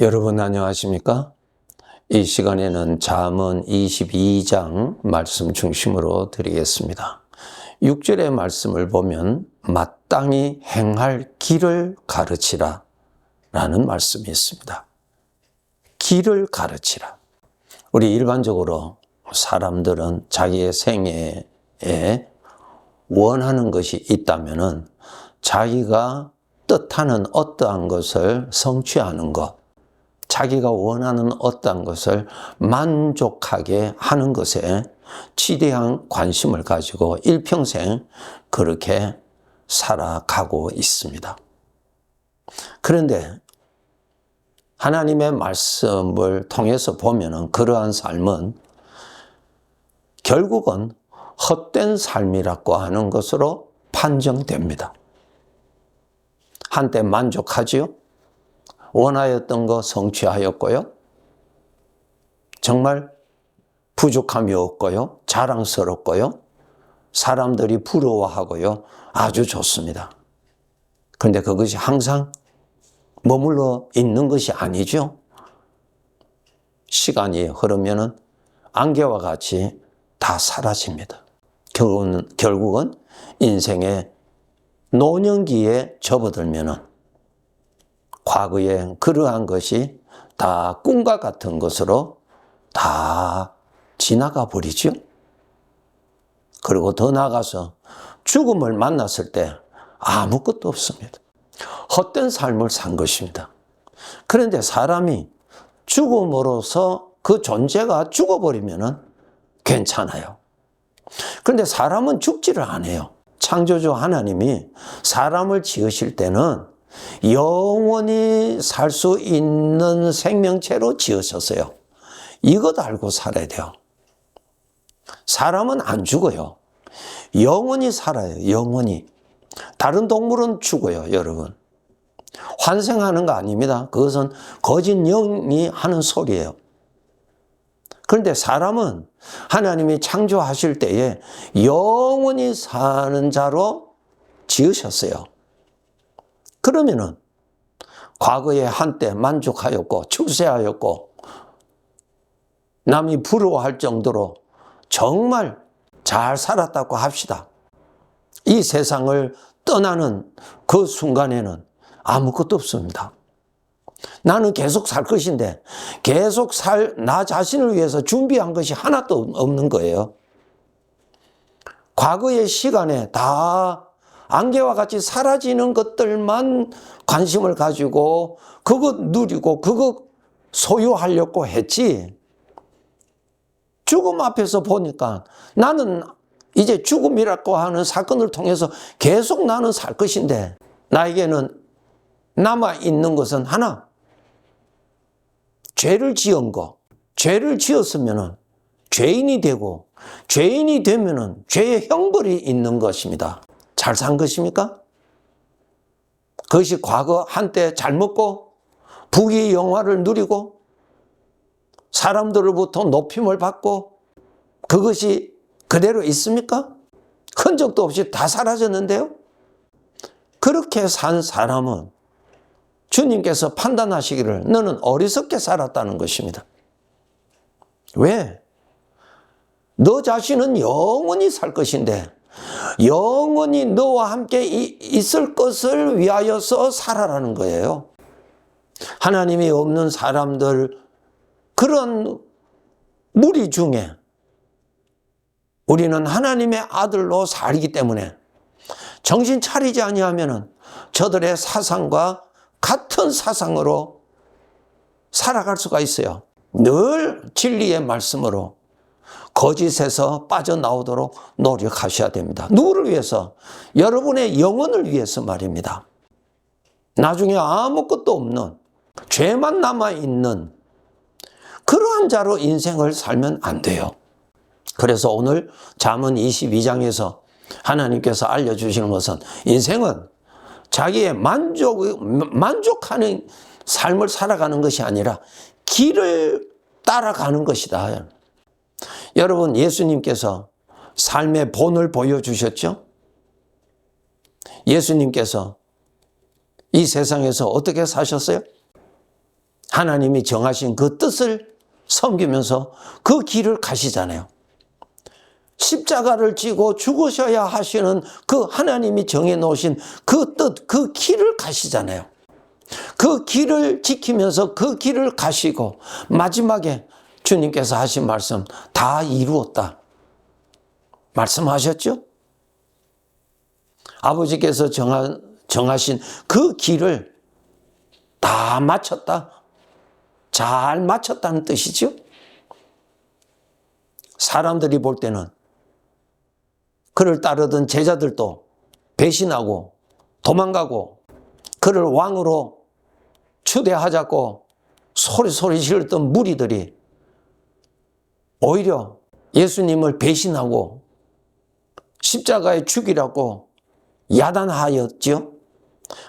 여러분 안녕하십니까? 이 시간에는 잠언 22장 말씀 중심으로 드리겠습니다. 6절의 말씀을 보면 마땅히 행할 길을 가르치라 라는 말씀이 있습니다. 길을 가르치라. 우리 일반적으로 사람들은 자기의 생애에 원하는 것이 있다면은 자기가 뜻하는 어떠한 것을 성취하는 것, 자기가 원하는 어떠한 것을 만족하게 하는 것에 지대한 관심을 가지고 일평생 그렇게 살아가고 있습니다. 그런데 하나님의 말씀을 통해서 보면은 그러한 삶은 결국은 헛된 삶이라고 하는 것으로 판정됩니다. 한때 만족하지요? 원하였던 거 성취하였고요. 정말 부족함이 없고요. 자랑스럽고요. 사람들이 부러워하고요. 아주 좋습니다. 그런데 그것이 항상 머물러 있는 것이 아니죠. 시간이 흐르면은 안개와 같이 다 사라집니다. 결국은, 결국은 인생의 노년기에 접어들면은 과거에 그러한 것이 다 꿈과 같은 것으로 다 지나가 버리죠. 그리고 더 나아가서 죽음을 만났을 때 아무것도 없습니다. 헛된 삶을 산 것입니다. 그런데 사람이 죽음으로써 그 존재가 죽어버리면 괜찮아요. 그런데 사람은 죽지를 않아요. 창조주 하나님이 사람을 지으실 때는 영원히 살 수 있는 생명체로 지으셨어요. 이것 알고 살아야 돼요. 사람은 안 죽어요. 영원히 살아요. 영원히. 다른 동물은 죽어요, 여러분. 환생하는 거 아닙니다. 그것은 거짓 영이 하는 소리예요. 그런데 사람은 하나님이 창조하실 때에 영원히 사는 자로 지으셨어요. 그러면은 과거에 한때 만족하였고 출세하였고 남이 부러워할 정도로 정말 잘 살았다고 합시다. 이 세상을 떠나는 그 순간에는 아무것도 없습니다. 나는 계속 살 것인데 계속 살 나 자신을 위해서 준비한 것이 하나도 없는 거예요. 과거의 시간에 다 안개와 같이 사라지는 것들만 관심을 가지고 그것 누리고 그것 소유하려고 했지. 죽음 앞에서 보니까 나는 이제 죽음이라고 하는 사건을 통해서 계속 나는 살 것인데 나에게는 남아 있는 것은 하나. 죄를 지은 거. 죄를 지었으면은 죄인이 되고 죄인이 되면은 죄의 형벌이 있는 것입니다. 잘 산 것입니까? 그것이 과거 한때 잘 먹고 부귀 영화를 누리고 사람들로부터 높임을 받고 그것이 그대로 있습니까? 흔적도 없이 다 사라졌는데요? 그렇게 산 사람은 주님께서 판단하시기를 너는 어리석게 살았다는 것입니다. 왜? 너 자신은 영원히 살 것인데 영원히 너와 함께 있을 것을 위하여서 살아라는 거예요. 하나님이 없는 사람들 그런 무리 중에 우리는 하나님의 아들로 살기 때문에 정신 차리지 아니하면은 저들의 사상과 같은 사상으로 살아갈 수가 있어요. 늘 진리의 말씀으로 거짓에서 빠져나오도록 노력하셔야 됩니다. 누구를 위해서? 여러분의 영혼을 위해서 말입니다. 나중에 아무것도 없는 죄만 남아 있는 그러한 자로 인생을 살면 안 돼요. 그래서 오늘 잠언 22장에서 하나님께서 알려 주시는 것은 인생은 자기의 만족, 만족하는 삶을 살아가는 것이 아니라 길을 따라가는 것이다. 여러분, 예수님께서 삶의 본을 보여주셨죠? 예수님께서 이 세상에서 어떻게 사셨어요? 하나님이 정하신 그 뜻을 섬기면서 그 길을 가시잖아요. 십자가를 지고 죽으셔야 하시는 그 하나님이 정해 놓으신 그 뜻, 그 길을 가시잖아요. 그 길을 지키면서 그 길을 가시고 마지막에 주님께서 하신 말씀 다 이루었다. 말씀하셨죠? 아버지께서 정하, 정하신 그 길을 다 마쳤다. 잘 마쳤다는 뜻이죠. 사람들이 볼 때는 그를 따르던 제자들도 배신하고 도망가고 그를 왕으로 추대하자고 소리소리 질렀던 무리들이 오히려 예수님을 배신하고 십자가에 죽이라고 야단하였죠.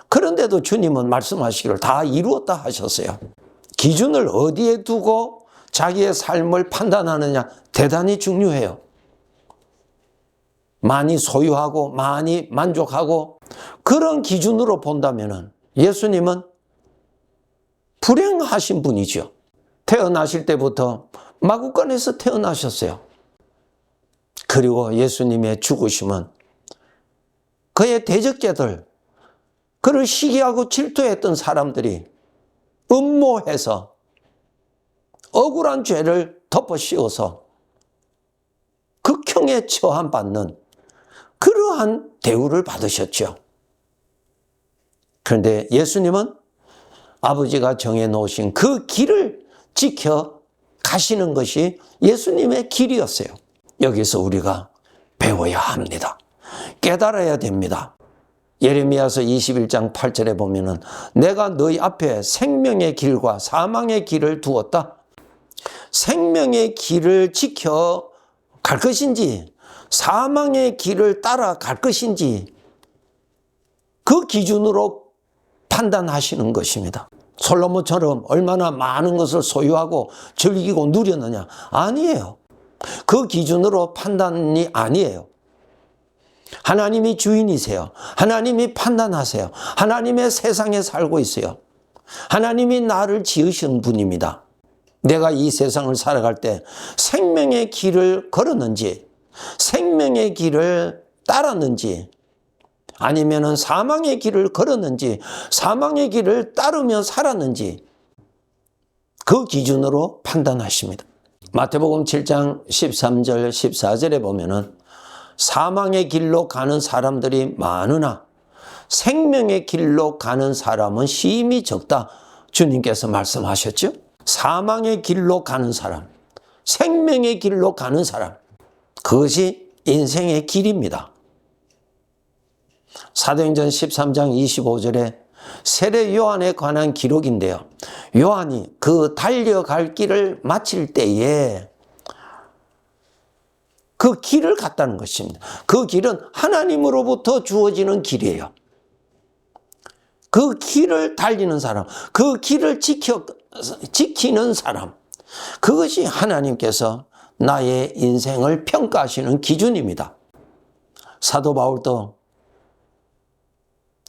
그런데도 주님은 말씀하시기를 다 이루었다 하셨어요. 기준을 어디에 두고 자기의 삶을 판단하느냐 대단히 중요해요. 많이 소유하고 많이 만족하고 그런 기준으로 본다면 예수님은 불행하신 분이죠. 태어나실 때부터 마구간에서 태어나셨어요. 그리고 예수님의 죽으심은 그의 대적자들, 그를 시기하고 질투했던 사람들이 음모해서 억울한 죄를 덮어 씌워서 극형에 처함받는 그러한 대우를 받으셨죠. 그런데 예수님은 아버지가 정해 놓으신 그 길을 지켜 가시는 것이 예수님의 길이었어요. 여기서 우리가 배워야 합니다. 깨달아야 됩니다. 예레미야서 21장 8절에 보면은 내가 너희 앞에 생명의 길과 사망의 길을 두었다. 생명의 길을 지켜 갈 것인지 사망의 길을 따라 갈 것인지 그 기준으로 판단하시는 것입니다. 솔로몬처럼 얼마나 많은 것을 소유하고 즐기고 누렸느냐? 아니에요. 그 기준으로 판단이 아니에요. 하나님이 주인이세요. 하나님이 판단하세요. 하나님의 세상에 살고 있어요. 하나님이 나를 지으신 분입니다. 내가 이 세상을 살아갈 때 생명의 길을 걸었는지, 생명의 길을 따랐는지, 아니면은 사망의 길을 걸었는지, 사망의 길을 따르며 살았는지, 그 기준으로 판단하십니다. 마태복음 7장 13절, 14절에 보면은 사망의 길로 가는 사람들이 많으나 생명의 길로 가는 사람은 심히 적다. 주님께서 말씀하셨죠? 사망의 길로 가는 사람, 생명의 길로 가는 사람, 그것이 인생의 길입니다. 사도행전 13장 25절에 세례 요한에 관한 기록인데요. 요한이 그 달려갈 길을 마칠 때에 그 길을 갔다는 것입니다. 그 길은 하나님으로부터 주어지는 길이에요. 그 길을 달리는 사람, 그 길을 지켜, 지키는 사람, 그것이 하나님께서 나의 인생을 평가하시는 기준입니다. 사도 바울도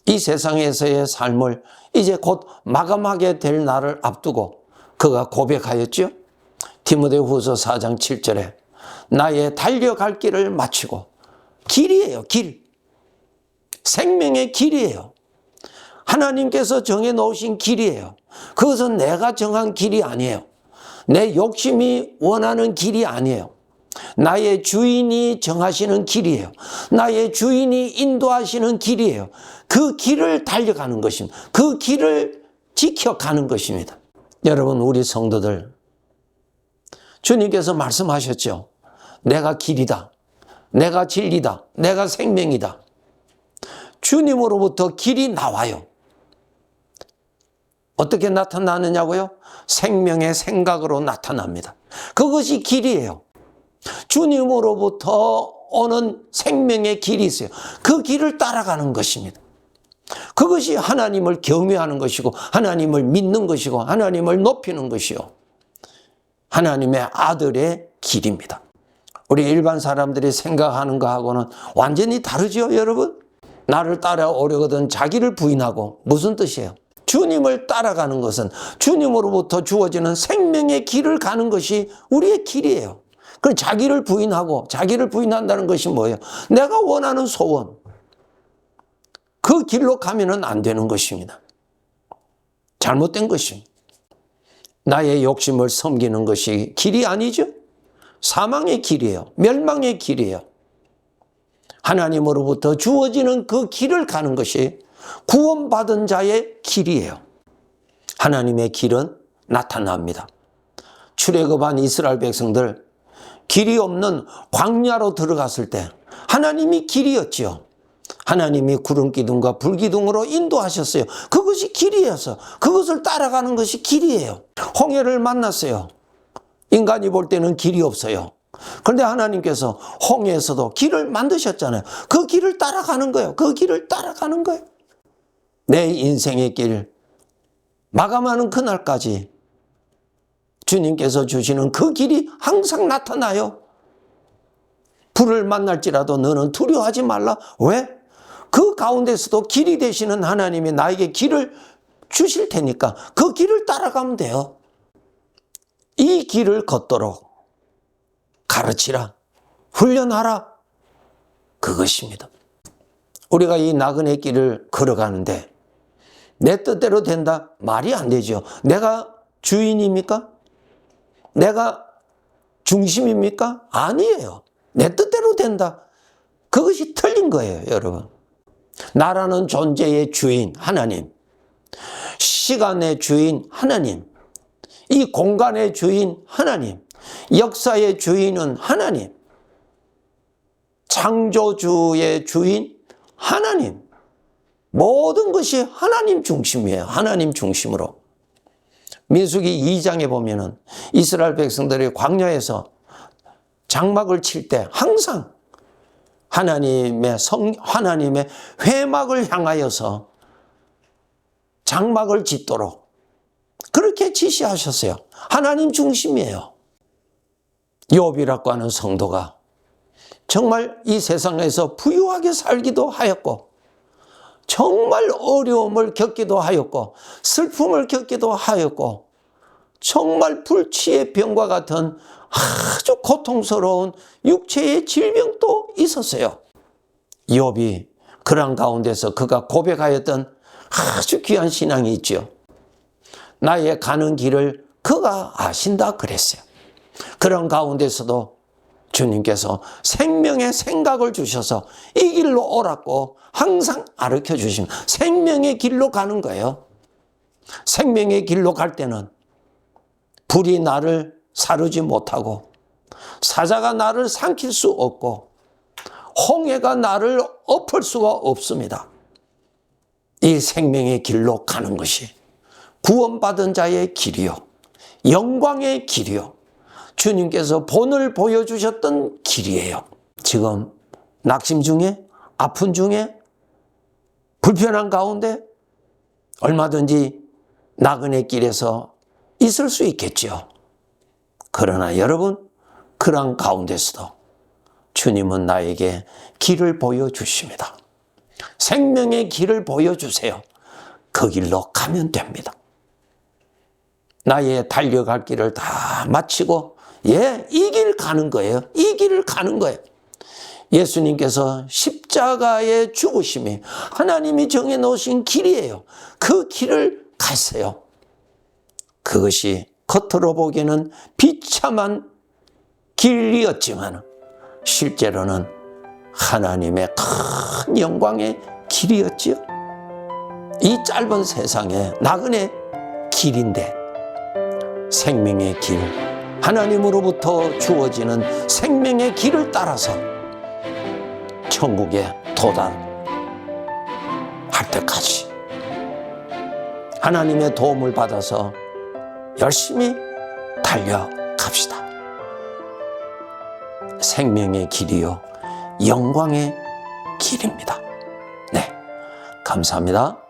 이 세상에서의 삶을 이제 곧 마감하게 될 날을 앞두고 그가 고백하였죠. 디모데 후서 4장 7절에 나의 달려갈 길을 마치고 길이에요, 길. 생명의 길이에요. 하나님께서 정해 놓으신 길이에요. 그것은 내가 정한 길이 아니에요. 내 욕심이 원하는 길이 아니에요. 나의 주인이 정하시는 길이에요. 나의 주인이 인도하시는 길이에요. 그 길을 달려가는 것입니다. 그 길을 지켜가는 것입니다. 여러분, 우리 성도들, 주님께서 말씀하셨죠. 내가 길이다. 내가 진리다. 내가 생명이다. 주님으로부터 길이 나와요. 어떻게 나타나느냐고요? 생명의 생각으로 나타납니다. 그것이 길이에요. 주님으로부터 오는 생명의 길이 있어요. 그 길을 따라가는 것입니다. 그것이 하나님을 경외하는 것이고, 하나님을 믿는 것이고, 하나님을 높이는 것이요. 하나님의 아들의 길입니다. 우리 일반 사람들이 생각하는 거하고는 완전히 다르죠, 여러분? 나를 따라오려거든 자기를 부인하고 무슨 뜻이에요? 주님을 따라가는 것은 주님으로부터 주어지는 생명의 길을 가는 것이 우리의 길이에요. 그 자기를 부인하고 자기를 부인한다는 것이 뭐예요? 내가 원하는 소원. 그 길로 가면은 안 되는 것입니다. 잘못된 것입니다. 나의 욕심을 섬기는 것이 길이 아니죠? 사망의 길이에요. 멸망의 길이에요. 하나님으로부터 주어지는 그 길을 가는 것이 구원받은 자의 길이에요. 하나님의 길은 나타납니다. 출애굽한 이스라엘 백성들 길이 없는 광야로 들어갔을 때 하나님이 길이었지요. 하나님이 구름 기둥과 불 기둥으로 인도하셨어요. 그것이 길이어서 그것을 따라가는 것이 길이에요. 홍해를 만났어요. 인간이 볼 때는 길이 없어요. 그런데 하나님께서 홍해에서도 길을 만드셨잖아요. 그 길을 따라가는 거예요. 그 길을 따라가는 거예요. 내 인생의 길 마감하는 그날까지 주님께서 주시는 그 길이 항상 나타나요. 불을 만날지라도 너는 두려워하지 말라. 왜? 그 가운데서도 길이 되시는 하나님이 나에게 길을 주실 테니까 그 길을 따라가면 돼요. 이 길을 걷도록 가르치라. 훈련하라. 그것입니다. 우리가 이 나그네 길을 걸어가는데 내 뜻대로 된다? 말이 안 되죠. 내가 주인입니까? 내가 중심입니까? 아니에요. 내 뜻대로 된다. 그것이 틀린 거예요, 여러분. 나라는 존재의 주인, 하나님. 시간의 주인, 하나님. 이 공간의 주인, 하나님. 역사의 주인은 하나님. 창조주의 주인, 하나님. 모든 것이 하나님 중심이에요. 하나님 중심으로. 민수기 2장에 보면은 이스라엘 백성들이 광야에서 장막을 칠 때 항상 하나님의 성, 하나님의 회막을 향하여서 장막을 짓도록 그렇게 지시하셨어요. 하나님 중심이에요. 욥이라고 하는 성도가 정말 이 세상에서 부유하게 살기도 하였고 정말 어려움을 겪기도 하였고 슬픔을 겪기도 하였고 정말 불치의 병과 같은 아주 고통스러운 육체의 질병도 있었어요. 욥이 그런 가운데서 그가 고백하였던 아주 귀한 신앙이 있죠. 나의 가는 길을 그가 아신다 그랬어요. 그런 가운데서도 주님께서 생명의 생각을 주셔서 이 길로 오라고 항상 가르쳐 주시면 생명의 길로 가는 거예요. 생명의 길로 갈 때는 불이 나를 사르지 못하고 사자가 나를 삼킬 수 없고 홍해가 나를 엎을 수가 없습니다. 이 생명의 길로 가는 것이 구원받은 자의 길이요. 영광의 길이요. 주님께서 본을 보여주셨던 길이에요. 지금 낙심 중에, 아픈 중에, 불편한 가운데 얼마든지 나그네 길에서 있을 수 있겠죠. 그러나 여러분, 그런 가운데서도 주님은 나에게 길을 보여주십니다. 생명의 길을 보여주세요. 그 길로 가면 됩니다. 나의 달려갈 길을 다 마치고, 예, 이 길 가는 거예요. 이 길을 가는 거예요. 예수님께서 십자가의 죽으심이 하나님이 정해 놓으신 길이에요. 그 길을 가세요. 그것이 겉으로 보기에는 비참한 길이었지만 실제로는 하나님의 큰 영광의 길이었지요. 이 짧은 세상에 나그네 길인데 생명의 길, 하나님으로부터 주어지는 생명의 길을 따라서 천국에 도달할 때까지 하나님의 도움을 받아서 열심히 달려갑시다. 생명의 길이요. 영광의 길입니다. 네. 감사합니다.